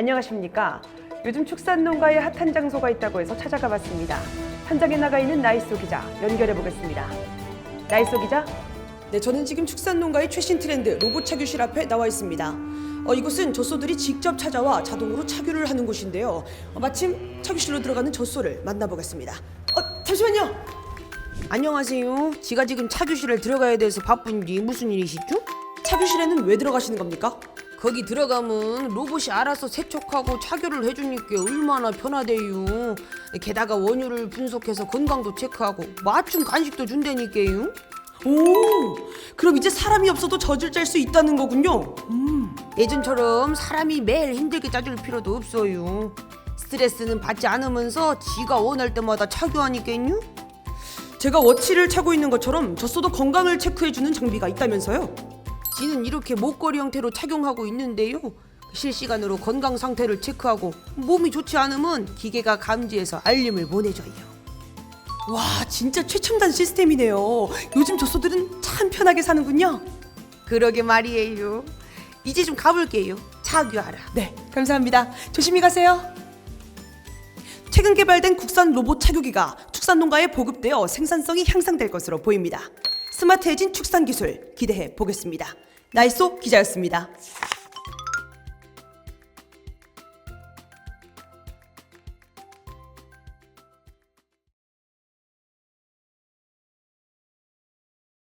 안녕하십니까. 요즘 축산농가에 핫한 장소가 있다고 해서 찾아가 봤습니다. 현장에 나가 있는 나이소 기자 연결해 보겠습니다. 나이소 기자, 네, 저는 지금 축산농가의 최신 트렌드 로봇 차교실 앞에 나와 있습니다. 어, 이곳은 젖소들이 직접 찾아와 자동으로 차교를 하는 곳인데요. 어, 마침 차교실로 들어가는 젖소를 만나보겠습니다. 어, 잠시만요. 안녕하세요. 제가 지금 차교실에 들어가야 돼서 바쁜데 무슨 일이시죠? 차교실에는 왜 들어가시는 겁니까? 거기 들어가면 로봇이 알아서 세척하고 차교를 해주니까 얼마나 편하대요. 게다가 원유를 분석해서 건강도 체크하고 맞춤 간식도 준다니까요. 오, 그럼 이제 사람이 없어도 젖을 짤 수 있다는 거군요. 음. 예전처럼 사람이 매일 힘들게 짜줄 필요도 없어요. 스트레스는 받지 않으면서 지가 원할 때마다 차교하니까요. 제가 워치를 차고 있는 것처럼 젖소도 건강을 체크해주는 장비가 있다면서요? 지는 이렇게 목걸이 형태로 착용하고 있는데요. 실시간으로 건강 상태를 체크하고 몸이 좋지 않으면 기계가 감지해서 알림을 보내줘요. 와 진짜 최첨단 시스템이네요. 요즘 젖소들은 참 편하게 사는군요. 그러게 말이에요. 이제 좀 가볼게요. 차교하라. 네, 감사합니다. 조심히 가세요. 최근 개발된 국산 로봇 차교기가 축산 농가에 보급되어 생산성이 향상될 것으로 보입니다. 스마트해진 축산 기술 기대해 보겠습니다. 나이소 기자였습니다.